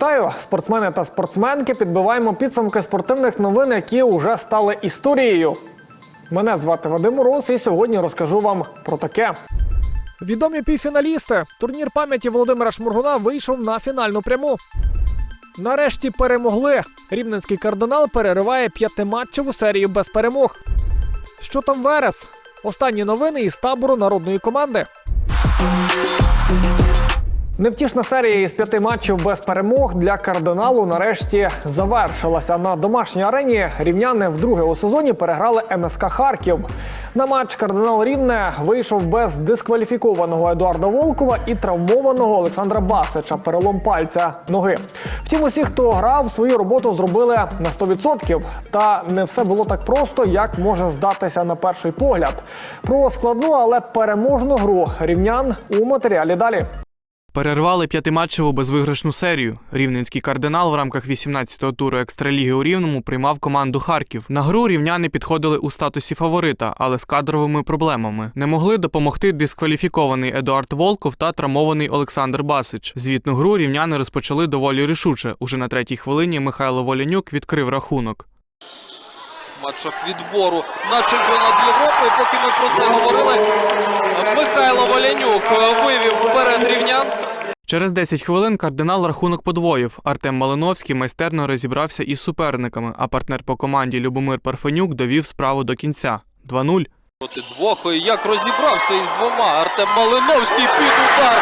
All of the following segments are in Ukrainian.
Вітаю, спортсмени та спортсменки. Підбиваємо підсумки спортивних новин, які вже стали історією. Мене звати Вадим Мороз, і сьогодні розкажу вам про таке. Відомі півфіналісти. Турнір пам'яті Володимира Шмургуна вийшов на фінальну пряму. Нарешті перемогли. Рівненський кардинал перериває п'ятиматчеву серію без перемог. Що там Верес? Останні новини із табору народної команди. Невтішна серія із п'яти матчів без перемог для кардиналу нарешті завершилася. На домашній арені рівняни вдруге у сезоні переграли МСК Харків. На матч кардинал Рівне вийшов без дискваліфікованого Едуарда Волкова і травмованого Олександра Басича перелом пальця ноги. Втім, усі, хто грав, свою роботу зробили на 100%. Та не все було так просто, як може здатися на перший погляд. Про складну, але переможну гру рівнян у матеріалі далі. Перервали п'ятиматчеву безвиграшну серію. Рівненський кардинал в рамках 18-го туру екстраліги у Рівному приймав команду Харків. На гру рівняни підходили у статусі фаворита, але з кадровими проблемами. Не могли допомогти дискваліфікований Едуард Волков та травмований Олександр Басич. Звітну гру рівняни розпочали доволі рішуче. Уже на третій хвилині Михайло Волянюк відкрив рахунок. Матчах відбору на чемпіонат Європи. Поки ми про це говорили, Михайло Волянюк вивів вперед рівнян. Через 10 хвилин кардинал рахунок подвоїв. Артем Малиновський майстерно розібрався із суперниками, а партнер по команді Любомир Парфенюк довів справу до кінця. 2-0. Проти двох як розібрався із двома. Артем Малиновський під удар.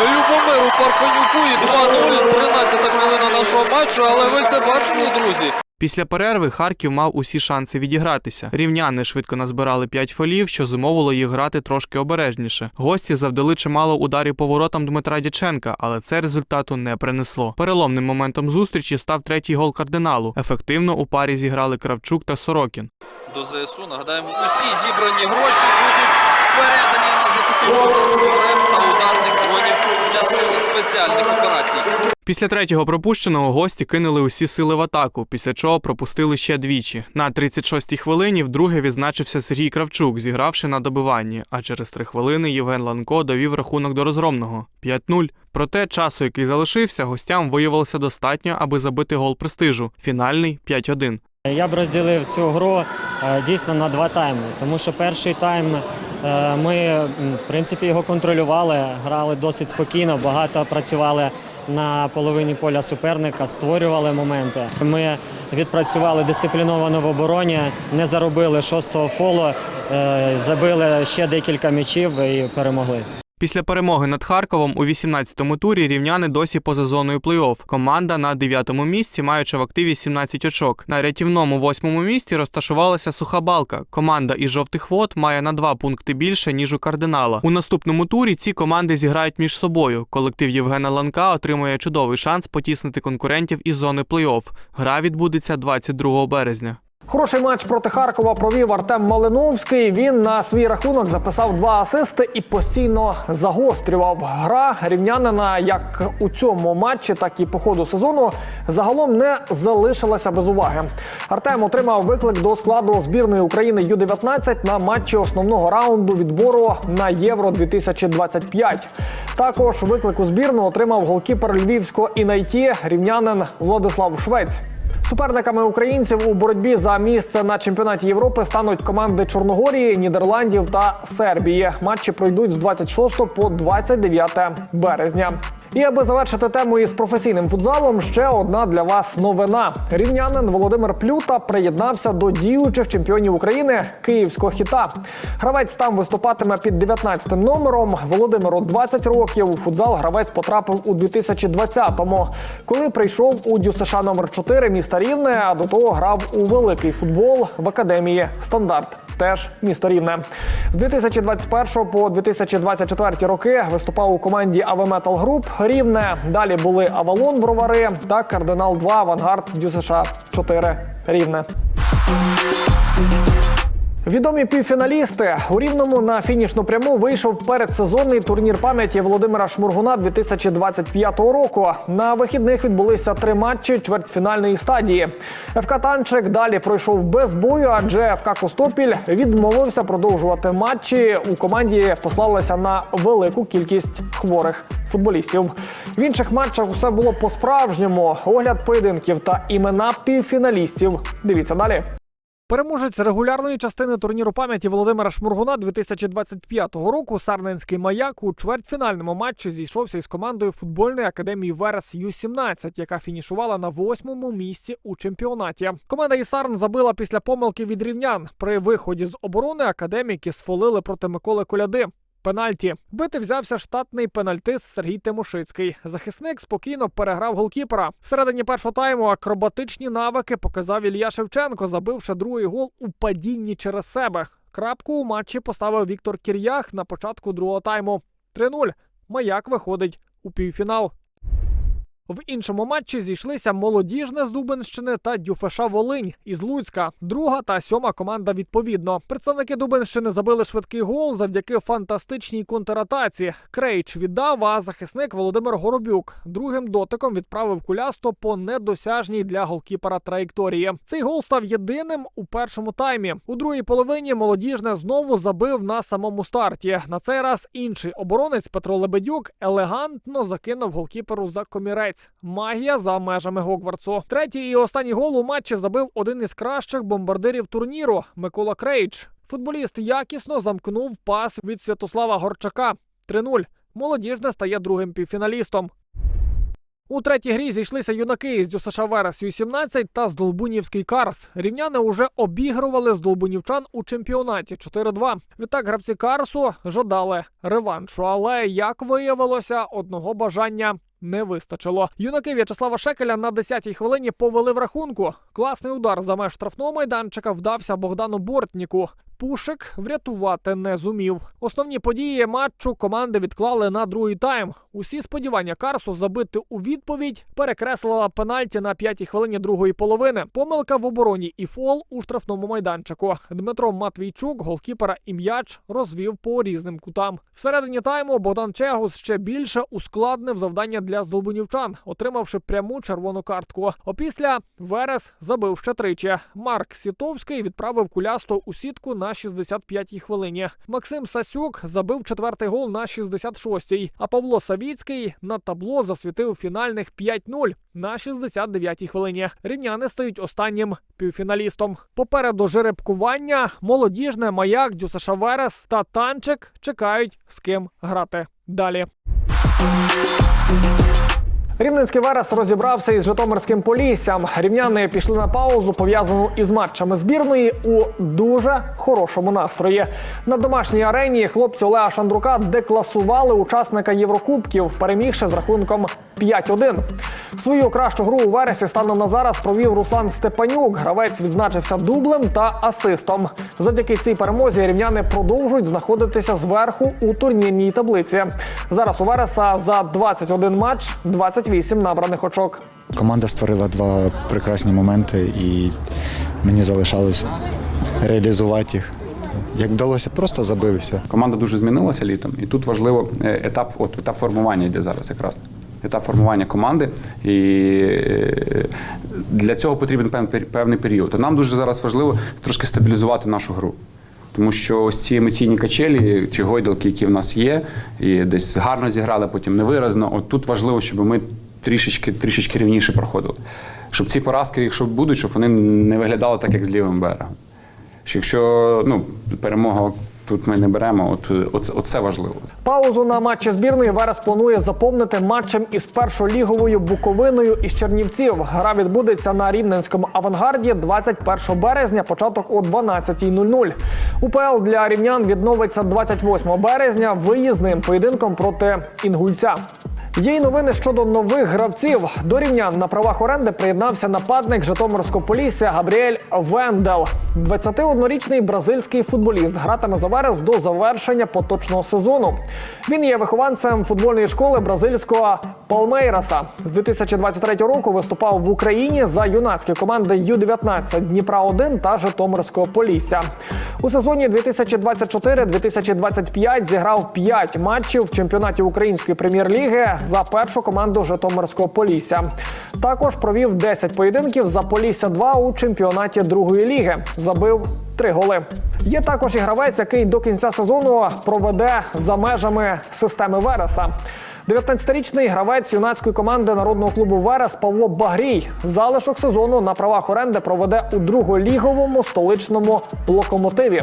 Любомиру Парфенюку і 2-0. 13 хвилина нашого матчу, але ви це бачили, друзі. Після перерви Харків мав усі шанси відігратися. Рівняни швидко назбирали 5 фолів, що зумовило їх грати трошки обережніше. Гості завдали чимало ударів по воротам Дмитра Дяченка, але це результату не принесло. Переломним моментом зустрічі став третій гол кардиналу. Ефективно у парі зіграли Кравчук та Сорокін. До ЗСУ нагадаємо, усі зібрані гроші будуть передані на закупівлю ЗСУ та ударних дронів для сили спеціальних операцій. Після третього пропущеного гості кинули усі сили в атаку, після чого пропустили ще двічі. На 36-й хвилині вдруге відзначився Сергій Кравчук, зігравши на добиванні. А через три хвилини Євген Ланко довів рахунок до розгромного 5-0. Проте часу, який залишився, гостям виявилося достатньо, аби забити гол престижу. Фінальний 5-1. Я б розділив цю гру е, дійсно на два тайми, тому що перший тайм е, ми в принципі його контролювали, грали досить спокійно, багато працювали на половині поля суперника, створювали моменти. Ми відпрацювали дисципліновано в обороні, не заробили шостого фолу, е, забили ще декілька м'ячів і перемогли. Після перемоги над Харковом у 18-му турі рівняни досі поза зоною плей-офф. Команда на 9-му місці, маючи в активі 17 очок. На рятівному 8-му місці розташувалася суха балка. Команда із жовтих вод має на два пункти більше ніж у кардинала. У наступному турі ці команди зіграють між собою. Колектив Євгена Ланка отримує чудовий шанс потіснити конкурентів із зони плей-офф. Гра відбудеться 22 березня. Хороший матч проти Харкова провів Артем Малиновський. Він на свій рахунок записав два асисти і постійно загострював. Гра рівнянина як у цьому матчі, так і по ходу сезону загалом не залишилася без уваги. Артем отримав виклик до складу збірної України Ю-19 на матчі основного раунду відбору на Євро 2025. Також виклик у збірну отримав голкіпер львівського інайті рівнянин Владислав Швець. Суперниками українців у боротьбі за місце на чемпіонаті Європи стануть команди Чорногорії, Нідерландів та Сербії. Матчі пройдуть з 26 по 29 березня. І аби завершити тему із професійним футзалом, ще одна для вас новина. Рівнянин Володимир Плюта приєднався до діючих чемпіонів України київського хіта. Гравець там виступатиме під 19 номером. Володимиру 20 років. У футзал гравець потрапив у 2020-му, коли прийшов у ДЮСШ номер 4 міста Рівне, а до того грав у великий футбол в академії Стандарт. Теж місто Рівне. З 2021 по 2024 роки виступав у команді AV Metal Group Рівне. Далі були Авалон Бровари та Кардинал 2 Авангард ДЮСШ 4 Рівне. Відомі півфіналісти у рівному на фінішну пряму вийшов передсезонний турнір пам'яті Володимира Шмургуна 2025 року. На вихідних відбулися три матчі чвертьфінальної стадії. ФК Танчик далі пройшов без бою, адже ФК Костопіль відмовився продовжувати матчі. У команді послалися на велику кількість хворих футболістів. В інших матчах усе було по-справжньому. Огляд поєдинків та імена півфіналістів. Дивіться далі. Переможець регулярної частини турніру пам'яті Володимира Шмургуна 2025 року Сарненський маяк у чвертьфінальному матчі зійшовся із командою футбольної академії Верес Ю-17, яка фінішувала на восьмому місці у чемпіонаті. Команда Ісарн забила після помилки від рівнян. При виході з оборони академіки сфолили проти Миколи Коляди. Пенальті бити взявся штатний пенальтист Сергій Тимошицький. Захисник спокійно переграв голкіпера. Всередині першого тайму акробатичні навики показав Ілья Шевченко, забивши другий гол у падінні через себе. Крапку у матчі поставив Віктор Кір'ях на початку другого тайму. 3-0. Маяк виходить у півфінал. В іншому матчі зійшлися молодіжне з Дубенщини та Дюфеша Волинь із Луцька. Друга та сьома команда відповідно. Представники Дубенщини забили швидкий гол завдяки фантастичній контратаці. Крейч віддав, а захисник Володимир Горобюк другим дотиком відправив кулясто по недосяжній для голкіпера траєкторії. Цей гол став єдиним у першому таймі. У другій половині молодіжне знову забив на самому старті. На цей раз інший оборонець Петро Лебедюк елегантно закинув голкіперу за комірець. Магія за межами Гогвартсу. Третій і останній гол у матчі забив один із кращих бомбардирів турніру Микола Крейч. Футболіст якісно замкнув пас від Святослава Горчака. 3-0. Молодіжне стає другим півфіналістом. У третій грі зійшлися юнаки із ДЮСШ Верес Ю-17 та Здолбунівський Карс. Рівняни уже обігрували здолбунівчан у чемпіонаті 4-2. Відтак гравці Карсу жадали реваншу, але як виявилося, одного бажання. Не вистачило. Юнаки В'ячеслава Шекеля на 10-й хвилині повели в рахунку. Класний удар за меж штрафного майданчика вдався Богдану Бортніку. Пушик врятувати не зумів. Основні події матчу команди відклали на другий тайм. Усі сподівання Карсу забити у відповідь перекреслила пенальті на п'ятій хвилині другої половини. Помилка в обороні і фол у штрафному майданчику. Дмитро Матвійчук, голкіпера і м'яч розвів по різним кутам. Всередині тайму Богдан Чегус ще більше ускладнив завдання для здолбунівчан, отримавши пряму червону картку. Опісля Верес забив ще тричі. Марк Сітовський відправив кулясто у сітку на 65-й хвилині. Максим Сасюк забив четвертий гол на 66-й, а Павло Савіцький на табло засвітив фінальних 5-0 на 69-й хвилині. Рівняни стають останнім півфіналістом. Попереду жеребкування, молодіжне, маяк, Дюсаша Верес та танчик чекають з ким грати далі. Рівненський Верес розібрався із Житомирським Поліссям. Рівняни пішли на паузу, пов'язану із матчами збірної у дуже хорошому настрої. На домашній арені хлопці Олега Шандрука декласували учасника Єврокубків, перемігши з рахунком 5-1. Свою кращу гру у вересі станом на зараз провів Руслан Степанюк. Гравець відзначився дублем та асистом. Завдяки цій перемозі рівняни продовжують знаходитися зверху у турнірній таблиці. Зараз у Вереса за 21 матч 28 набраних очок. Команда створила два прекрасні моменти, і мені залишалось реалізувати їх. Як вдалося, просто забився. Команда дуже змінилася літом, і тут важливо е, етап, от етап формування йде зараз якраз. Етап формування команди, і е, для цього потрібен певний певний період. А нам дуже зараз важливо трошки стабілізувати нашу гру. Тому що ось ці емоційні качелі ці гойдалки, які в нас є, і десь гарно зіграли, потім невиразно. От тут важливо, щоб ми трішечки, трішечки рівніше проходили. Щоб ці поразки, якщо будуть, щоб вони не виглядали так, як з лівим берегом. Що Якщо ну, перемога тут ми не беремо, от, оце, оце це важливо. Паузу на матчі збірної Верес планує заповнити матчем із першоліговою Буковиною із Чернівців. Гра відбудеться на рівненському авангарді 21 березня, початок о 12.00. УПЛ для рівнян відновиться 28 березня виїзним поєдинком проти інгульця. Є й новини щодо нових гравців. До рівнян на правах оренди приєднався нападник Житомирського полісся Габріель Вендел. 21-річний бразильський футболіст гратиме за Верес до завершення поточного сезону. Він є вихованцем футбольної школи бразильського Палмейраса. З 2023 року виступав в Україні за юнацькі команди Ю-19 Дніпра 1 та Житомирського Полісся. У сезоні 2024-2025 зіграв 5 матчів в чемпіонаті Української прем'єр-ліги за першу команду Житомирського Полісся. Також провів 10 поєдинків за Полісся 2 у чемпіонаті другої ліги. Забив 3 голи. Є також і гравець, який до кінця сезону проведе за межами системи Вереса. 19-річний гравець юнацької команди народного клубу Верес Павло Багрій залишок сезону на правах оренди проведе у друголіговому столичному локомотиві.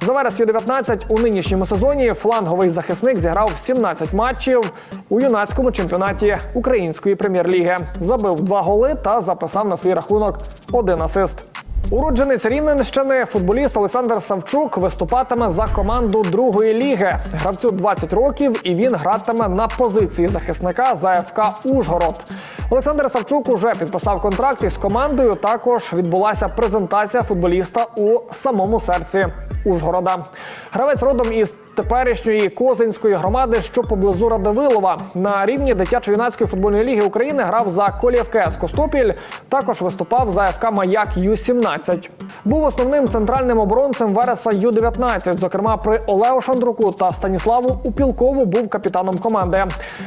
За Верес Ю-19 у нинішньому сезоні фланговий захисник зіграв 17 матчів у юнацькому чемпіонаті української прем'єр-ліги. Забив два голи та записав на свій рахунок один асист. Уродженець Рівненщини футболіст Олександр Савчук виступатиме за команду другої ліги. Гравцю 20 років, і він гратиме на позиції захисника за ФК Ужгород. Олександр Савчук уже підписав контракт із командою. Також відбулася презентація футболіста у самому серці Ужгорода. Гравець родом із теперішньої Козинської громади, що поблизу Радивилова. На рівні дитячо-юнацької футбольної ліги України грав за Колів КС Костопіль. Також виступав за ФК Маяк Ю-17. Був основним центральним оборонцем Вереса Ю-19. Зокрема, при Олео Шандруку та Станіславу Упілкову був капітаном команди.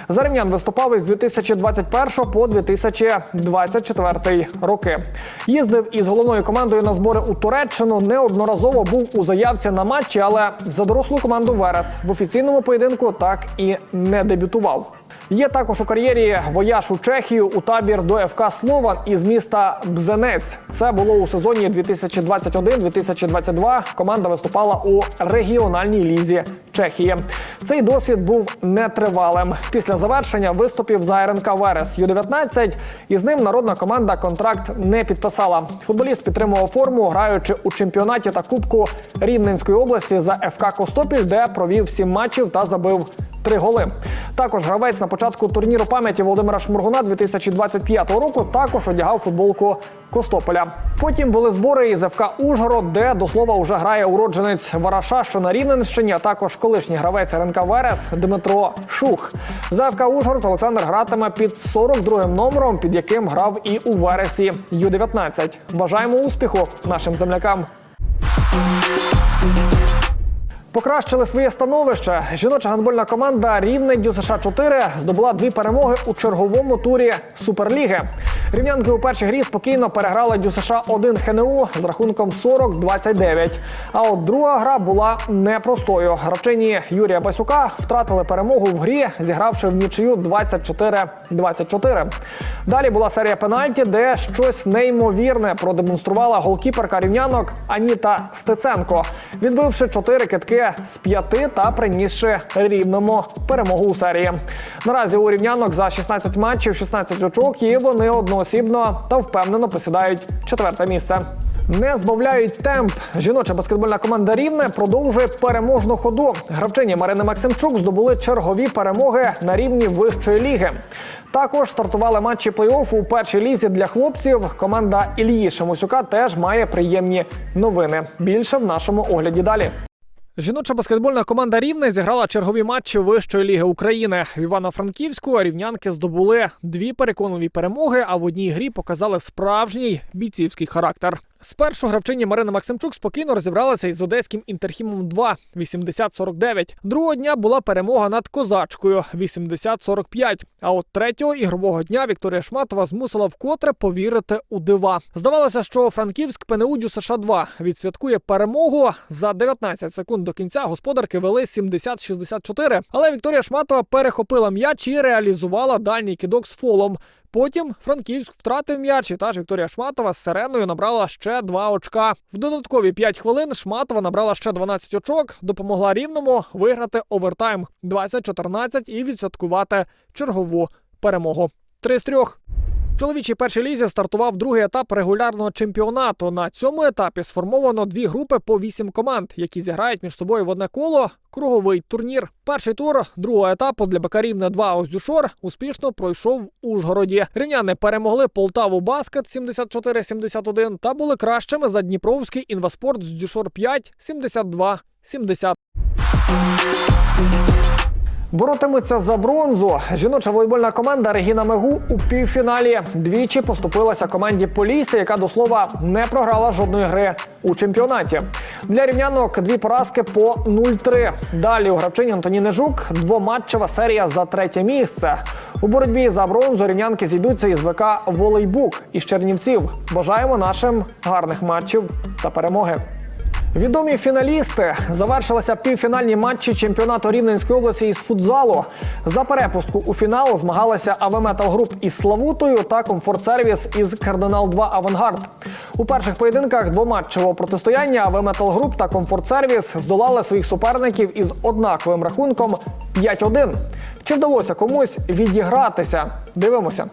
За виступав із 2021 по 2024 роки. Їздив із головною командою на збори у Туреччину. Неодноразово був у заявці на матчі, але за дорослу команду Верес в офіційному поєдинку так і не дебютував. Є також у кар'єрі вояж у Чехію у табір до ФК Слован із міста Бзенець. Це було у сезоні 2021-2022. Команда виступала у регіональній лізі Чехії. Цей досвід був нетривалим. Після завершення виступів за РНК Верес Ю-19 із ним народна команда контракт не підписала. Футболіст підтримував форму, граючи у чемпіонаті та кубку Рівненської області за ФК Костопіль, де провів сім матчів та забив три голи. Також гравець на початку турніру пам'яті Володимира Шморгуна 2025 року також одягав футболку Костополя. Потім були збори із ФК Ужгород, де до слова вже грає уродженець Вараша, що на Рівненщині, а також колишній гравець РНК Верес Дмитро Шух. За ФК Ужгород Олександр гратиме під 42-м номером, під яким грав і у Вересі Ю-19. Бажаємо успіху нашим землякам. Покращили своє становище. Жіноча гандбольна команда Рівне ДЮСШ 4 здобула дві перемоги у черговому турі Суперліги. Рівнянки у першій грі спокійно переграли ДЮСШ 1 ХНУ з рахунком 40-29. А от друга гра була непростою. Гравчині Юрія Басюка втратили перемогу в грі, зігравши в нічию 24-24. Далі була серія пенальті, де щось неймовірне продемонструвала голкіперка рівнянок Аніта Стеценко, відбивши чотири китки з п'яти та принісши рівному перемогу у серії. Наразі у рівнянок за 16 матчів 16 очок, і вони одноосібно та впевнено посідають четверте місце. Не збавляють темп. Жіноча баскетбольна команда Рівне продовжує переможну ходу. Гравчині Марини Максимчук здобули чергові перемоги на рівні вищої ліги. Також стартували матчі плей-офф у першій лізі для хлопців. Команда Ільї Шамусюка теж має приємні новини. Більше в нашому огляді далі. Жіноча баскетбольна команда Рівне зіграла чергові матчі Вищої ліги України. В Івано-Франківську рівнянки здобули дві переконливі перемоги, а в одній грі показали справжній бійцівський характер. Спершу гравчині Марина Максимчук спокійно розібралася із одеським інтерхімом 2 80-49. Другого дня була перемога над козачкою 80-45. А от третього ігрового дня Вікторія Шматова змусила вкотре повірити у дива. Здавалося, що Франківськ ПНУ США 2 відсвяткує перемогу за 19 секунд до кінця. Господарки вели 70-64. Але Вікторія Шматова перехопила м'яч і реалізувала дальній кидок з фолом. Потім Франківськ втратив м'яч, і та ж Вікторія Шматова з сиреною набрала ще два очка. В додаткові 5 хвилин Шматова набрала ще 12 очок, допомогла рівному виграти овертайм 20-14 і відсвяткувати чергову перемогу. Три з трьох. В чоловічій першій лізі стартував другий етап регулярного чемпіонату. На цьому етапі сформовано дві групи по вісім команд, які зіграють між собою в одне коло. Круговий турнір. Перший тур другого етапу для Бакарівни 2 Оздюшор успішно пройшов в Ужгороді. Рівняни перемогли Полтаву Баскет 74-71 та були кращими за Дніпровський інваспорт з Дюшор 5 72-70. Боротимуться за бронзу. Жіноча волейбольна команда Регіна Мегу у півфіналі двічі поступилася команді Полісся, яка до слова не програла жодної гри у чемпіонаті. Для рівнянок дві поразки по 0-3. Далі у гравчині Антоніни Жук двоматчева серія за третє місце. У боротьбі за бронзу рівнянки зійдуться із ВК Волейбук із Чернівців. Бажаємо нашим гарних матчів та перемоги. Відомі фіналісти завершилися півфінальні матчі чемпіонату Рівненської області із футзалу. За перепустку у фінал змагалися АВ Метал Груп із Славутою та Комфорт Сервіс із Кардинал 2 Авангард. У перших поєдинках двоматчевого протистояння АВ Метал Груп та Комфорт Сервіс здолали своїх суперників із однаковим рахунком 5-1. Чи вдалося комусь відігратися? Дивимося.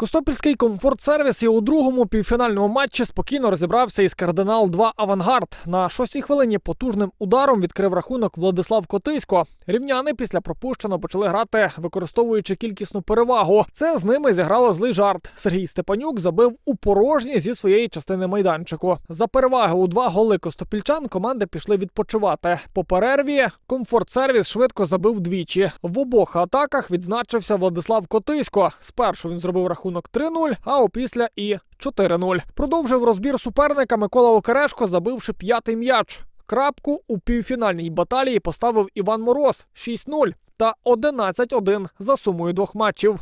Костопільський комфорт-сервіс і у другому півфінальному матчі спокійно розібрався із кардинал 2 Авангард. На шостій хвилині потужним ударом відкрив рахунок Владислав Котисько. Рівняни після пропущеного почали грати, використовуючи кількісну перевагу. Це з ними зіграло злий жарт. Сергій Степанюк забив у порожні зі своєї частини майданчику. За переваги у два голи костопільчан команди пішли відпочивати. По перерві комфорт-сервіс швидко забив двічі. В обох атаках відзначився Владислав Котисько. Спершу він зробив рахунок 3-0, а опісля і 4-0. Продовжив розбір суперника Микола Окерешко, забивши п'ятий м'яч. Крапку у півфінальній баталії поставив Іван Мороз 6-0 та 11-1 за сумою двох матчів.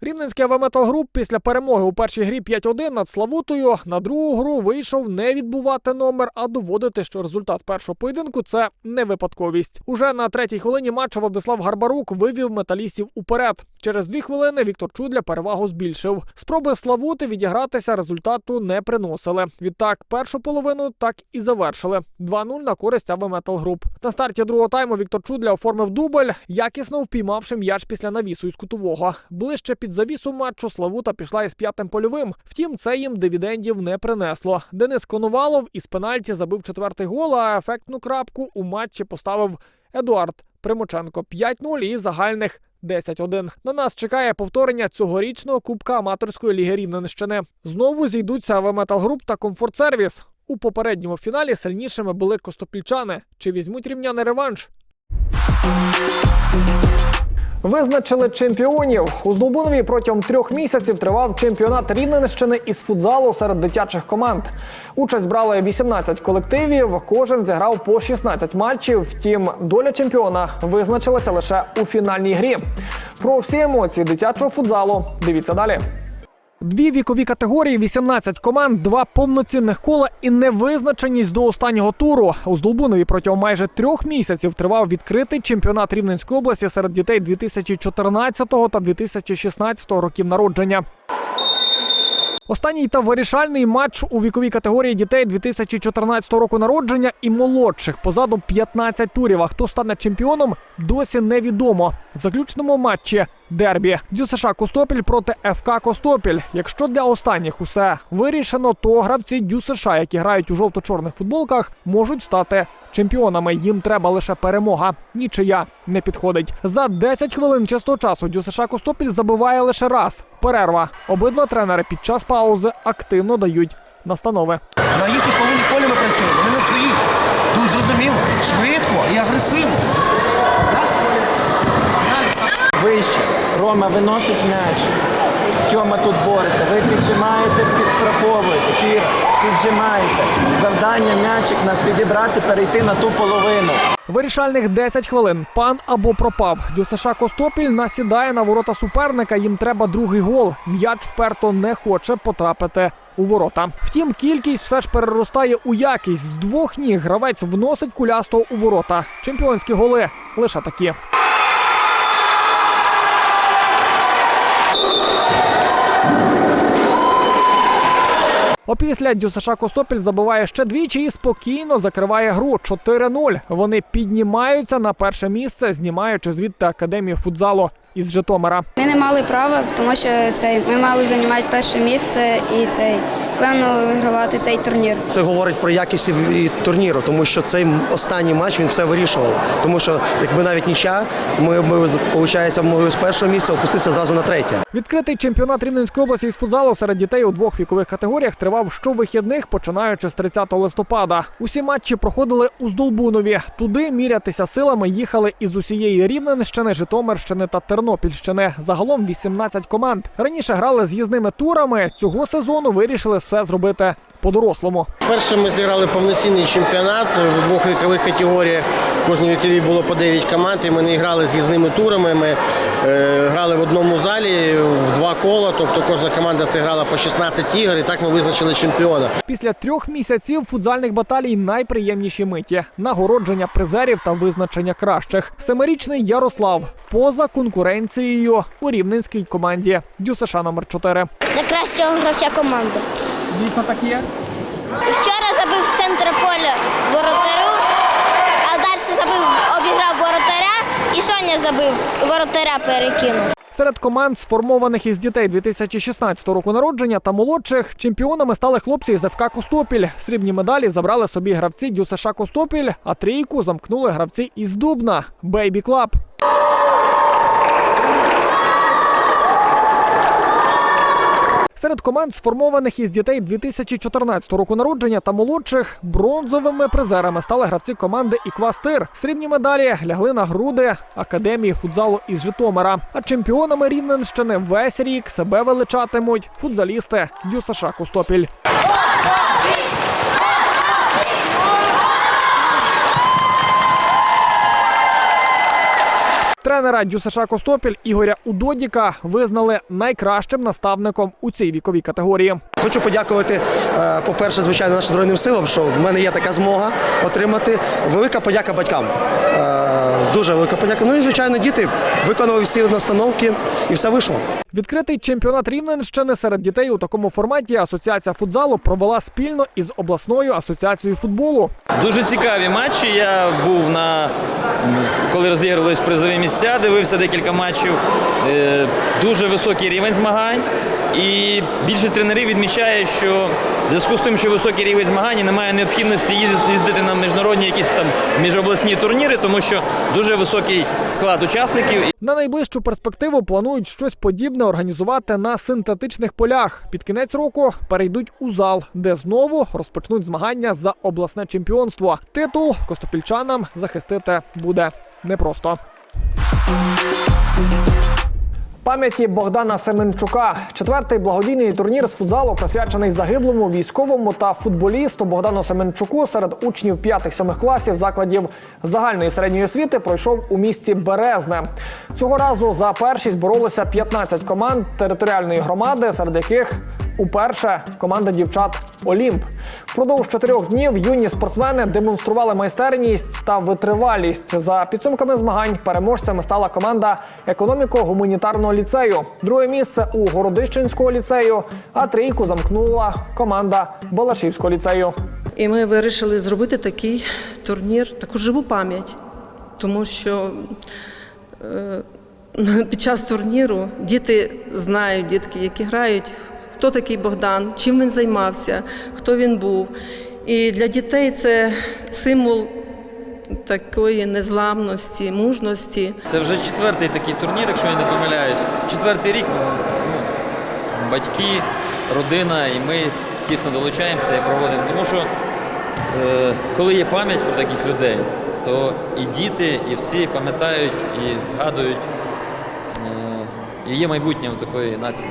Рівненський АВ Груп після перемоги у першій грі 5-1 над Славутою на другу гру вийшов не відбувати номер, а доводити, що результат першого поєдинку це не випадковість. Уже на третій хвилині матчу Владислав Гарбарук вивів металістів уперед. Через дві хвилини Віктор Чудля перевагу збільшив. Спроби Славути відігратися результату не приносили. Відтак, першу половину так і завершили. 2-0 на користь АВ Груп. На старті другого тайму Віктор Чудля оформив дубль, якісно впіймавши м'яч після навісу із кутового. Ближче під завісу матчу Славута пішла із п'ятим польовим. Втім, це їм дивідендів не принесло. Денис Коновалов із пенальті забив четвертий гол, а ефектну крапку у матчі поставив Едуард Примоченко 5-0 і загальних 10-1. На нас чекає повторення цьогорічного Кубка аматорської ліги Рівненщини. Знову зійдуться АВ Метал Груп та Комфорт Сервіс. У попередньому фіналі сильнішими були костопільчани. Чи візьмуть рівняни реванш? Визначили чемпіонів. У Здолбунові протягом трьох місяців тривав чемпіонат Рівненщини із футзалу серед дитячих команд. Участь брали 18 колективів. Кожен зіграв по 16 матчів. Втім, доля чемпіона визначилася лише у фінальній грі. Про всі емоції дитячого футзалу дивіться далі. Дві вікові категорії, 18 команд, два повноцінних кола і невизначеність до останнього туру. У Здолбунові протягом майже трьох місяців тривав відкритий чемпіонат Рівненської області серед дітей 2014 та 2016 років народження. Останній та вирішальний матч у віковій категорії дітей 2014 року народження і молодших позаду 15 турів. А хто стане чемпіоном, досі невідомо. В заключному матчі дербі ДЮСШ Костопіль проти ФК Костопіль. Якщо для останніх усе вирішено, то гравці ДЮСШ, які грають у жовто-чорних футболках, можуть стати чемпіонами. Їм треба лише перемога. Нічия не підходить. За 10 хвилин чистого часу ДЮСШ Костопіль забиває лише раз. Перерва. Обидва тренери під час паузи активно дають настанови. На їхній половині поля ми працюємо, вони на своїй. Тут зрозуміло, швидко і агресивно. Вище. Рома виносить м'яч. Тьома тут бореться. Ви піджимаєте, підстраховуєте. Кіра, піджимаєте. Завдання м'ячик нас підібрати, перейти на ту половину. Вирішальних 10 хвилин. Пан або пропав. ДЮСШ Костопіль насідає на ворота суперника. Їм треба другий гол. М'яч вперто не хоче потрапити у ворота. Втім, кількість все ж переростає у якість. З двох ніг гравець вносить кулястого у ворота. Чемпіонські голи лише такі. Опісля Дюсаша Костопіль забиває ще двічі і спокійно закриває гру 4-0. Вони піднімаються на перше місце, знімаючи звідти академію футзалу із Житомира. Ми не мали права, тому що цей ми мали займати перше місце і цей певно вигравати цей турнір. Це говорить про якість і турніру, тому що цей останній матч він все вирішував. Тому що якби навіть нічя, ми, ми виходить, могли з першого місця опуститися зразу на третє. Відкритий чемпіонат Рівненської області з футзалу серед дітей у двох вікових категоріях тривав щовихідних, починаючи з 30 листопада. Усі матчі проходили у Здолбунові. Туди мірятися силами їхали із усієї Рівненщини, Житомирщини та Тернопільщини. Загалом 18 команд. Раніше грали з'їзними турами. Цього сезону вирішили все зробити по-дорослому. Перше ми зіграли повноцінний чемпіонат в двох вікових категоріях. Кожній віковій було по 9 команд, і ми не грали з'їзними турами. Ми грали в одному залі в два кола, тобто кожна команда зіграла по 16 ігор, і так ми визначили чемпіона. Після трьох місяців футзальних баталій найприємніші миті нагородження призерів та визначення кращих. Семирічний Ярослав поза конкуренцією у рівненській команді ДЮСШ номер 4 За кращого гравця команди. Дійсно так є. Вчора забив з центра поля воротарю, а забив, обіграв воротаря і Соня забив воротаря перекинув. Серед команд, сформованих із дітей 2016 року народження та молодших, чемпіонами стали хлопці із ФК Костопіль. Срібні медалі забрали собі гравці ДЮСШ Костопіль, а трійку замкнули гравці із Дубна Бейбі Клаб. Серед команд, сформованих із дітей 2014 року народження та молодших, бронзовими призерами стали гравці команди Іквастир. Срібні медалі лягли на груди академії футзалу із Житомира. А чемпіонами Рівненщини весь рік себе величатимуть футзалісти Дюсаша Костопіль. Тренера Дюсаша Костопіль Ігоря Удодіка визнали найкращим наставником у цій віковій категорії. Хочу подякувати, е, по-перше, звичайно, нашим Збройним силам, що в мене є така змога отримати. Велика подяка батькам. Дуже велика подяка. Ну і звичайно, діти виконували всі настановки і все вийшло. Відкритий чемпіонат Рівненщини серед дітей у такому форматі Асоціація футзалу провела спільно із обласною асоціацією футболу. Дуже цікаві матчі. Я був на коли розігрувались призові місця, дивився декілька матчів. Е, Дуже високий рівень змагань. І більшість тренерів відмічає, що в зв'язку з тим, що високий рівень змагань, немає необхідності їздити- на міжнародні якісь там міжобласні турніри, тому що дуже високий склад учасників. На найближчу перспективу планують щось подібне організувати на синтетичних полях. Під кінець року перейдуть у зал, де знову розпочнуть змагання за обласне чемпіонство. Титул костопільчанам захистити буде непросто. Пам'яті Богдана Семенчука. Четвертий благодійний турнір з футзалу присвячений загиблому військовому та футболісту Богдану Семенчуку серед учнів 5-7 класів закладів загальної середньої освіти пройшов у місті Березне. Цього разу за першість боролися 15 команд територіальної громади, серед яких Уперше команда дівчат Олімп. Впродовж чотирьох днів юні спортсмени демонстрували майстерність та витривалість. За підсумками змагань переможцями стала команда економіко-гуманітарного ліцею. Друге місце у Городищенського ліцею, а трійку замкнула команда Балашівського ліцею. І ми вирішили зробити такий турнір, таку живу пам'ять, тому що е, під час турніру діти знають, дітки, які грають, хто такий Богдан, чим він займався, хто він був. І для дітей це символ такої незламності, мужності. Це вже четвертий такий турнір, якщо я не помиляюсь. Четвертий рік ну, батьки, родина, і ми тісно долучаємося і проводимо. Тому що е, коли є пам'ять про таких людей, то і діти, і всі пам'ятають і згадують, е, і є майбутнє у такої нації.